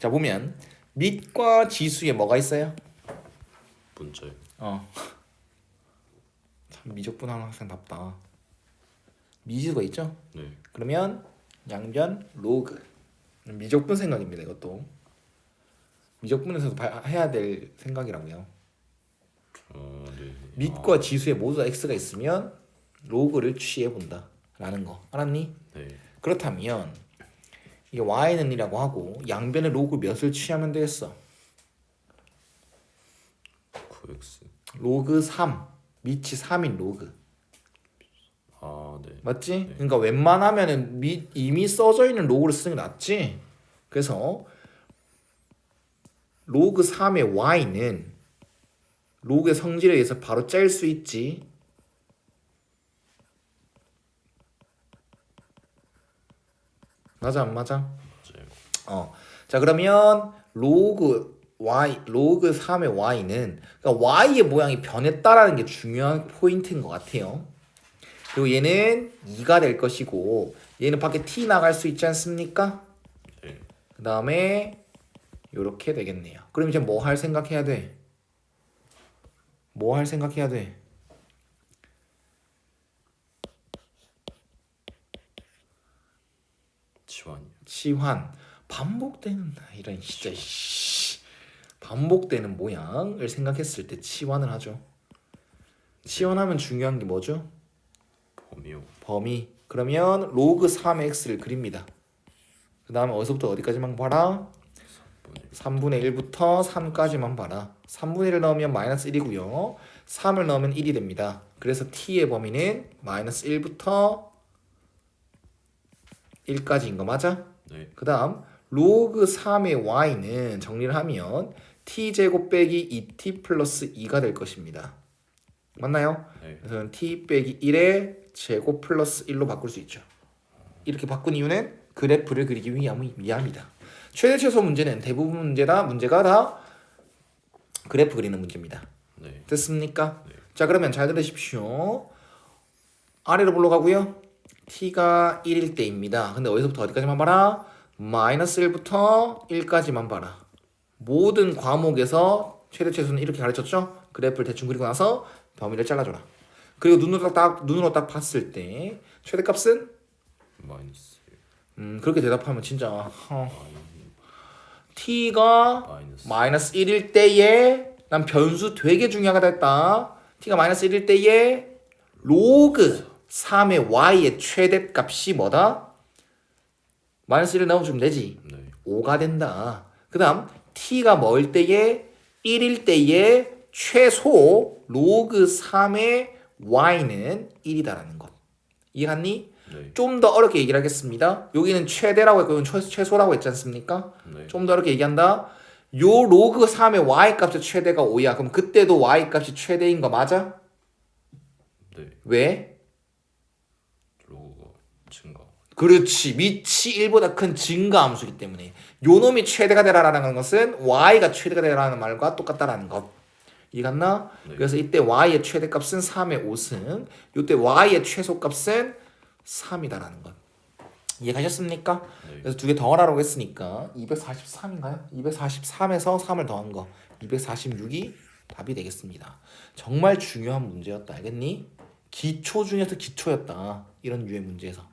자 보면 밑과 지수에 뭐가 있어요? 문자요. 어. 참 미적분하는 학생답다. 미지수가 있죠? 네. 그러면 양변 로그 미적분 생각입니다. 이것도 미적분에서도 봐- 해야 될 생각이라고요. 아 네. 밑과 지수에 모두 다 x가 있으면 로그를 취해 본다라는 거 알았니? 아, 네. 그렇다면 이게 y는 이라고 하고 양변의 로그 몇을 취하면 되겠어? 9x. 로그 3 밑이 3인 로그 아 네. 맞지? 그러니까 웬만하면은 미, 이미 써져 있는 로그를 쓰는 게 낫지. 그래서 로그 3의 y는 로그의 성질에 의해서 바로 짤 수 있지. 맞아 안 맞아? 맞아요. 어. 자 그러면 로그 y 로그 3의 y는 그러니까 y의 모양이 변했다라는 게 중요한 포인트인 것 같아요. 그리고 얘는 2가 될 것이고 얘는 밖에 t 나갈 수 있지 않습니까? 네. 그 다음에 요렇게 되겠네요. 그럼 이제 뭐 할 생각해야 돼? 뭐 할 생각해야 돼? 치환이요. 치환 반복되는 이런 진짜 씨. 반복되는 모양을 생각했을 때 치환을 하죠. 치환하면 중요한 게 뭐죠? 범위요. 범위. 그러면 로그 3의 x를 그립니다. 그 다음에 어디서부터 어디까지만 봐라? 3분의 3분의 1부터 3까지만 봐라. 3분의 1을 넣으면 마이너스 1이고요. 3을 넣으면 1이 됩니다. 그래서 t의 범위는 마이너스 1부터 1까지인 거 맞아? 네. 그 다음 로그 3의 y는 정리를 하면 t제곱 빼기 2t 플러스 2가 될 것입니다. 맞나요? 네. 그래서 t 빼기 1의 제곱 플러스 1로 바꿀 수 있죠. 이렇게 바꾼 이유는 그래프를 그리기 위함, 위함이다. 최대 최소 문제는 대부분 문제다 문제가 다 그래프 그리는 문제입니다. 네. 됐습니까? 네. 자 그러면 잘 들으십시오. 아래로 올라가고요. T가 1일 때입니다. 근데 어디서부터 어디까지만 봐라? 마이너스 1부터 1까지만 봐라. 모든 과목에서 최대 최소는 이렇게 가르쳤죠? 그래프를 대충 그리고 나서 범위를 잘라줘라. 그리고 눈으로 딱 눈으로 딱 봤을 때 최대값은 마이너스 음 그렇게 대답하면 진짜 어, t가 마이너스 마이너스 1일 때에 난 변수 되게 중요하다 했다. t가 마이너스 1일 때에 로그 3의 y의 최대값이 뭐다? 마이너스 1을 넣어주면 되지. 네. 5가 된다. 그 다음 t가 뭐일 때에 1일 때에 최소 로그 3의 y는 1이다라는 것. 이해갔니? 네. 좀더 어렵게 얘기를 하겠습니다. 여기는 최대라고 했고 최, 최소라고 했지 않습니까? 네. 좀더 어렵게 얘기한다. 요 로그 3의 y 값의 최대가 5야. 그럼 그때도 y 값이 최대인 거 맞아? 네. 왜? 증가. 그렇지. 밑이 1보다 큰 증가 함수이기 때문에 요 놈이 최대가 되라라는 것은 y가 최대가 되라는 말과 똑같다라는 것. 이해갔나? 네. 그래서 이때 y의 최대값은 3의 5승. 요때 y의 최소값은 3이다라는 것. 이해가셨습니까? 네. 그래서 두 개 더 하라고 했으니까 243인가요? 243에서 3을 더한 거 246이 답이 되겠습니다. 정말 중요한 문제였다. 알겠니? 기초 중에서 기초였다. 이런 유의 문제에서.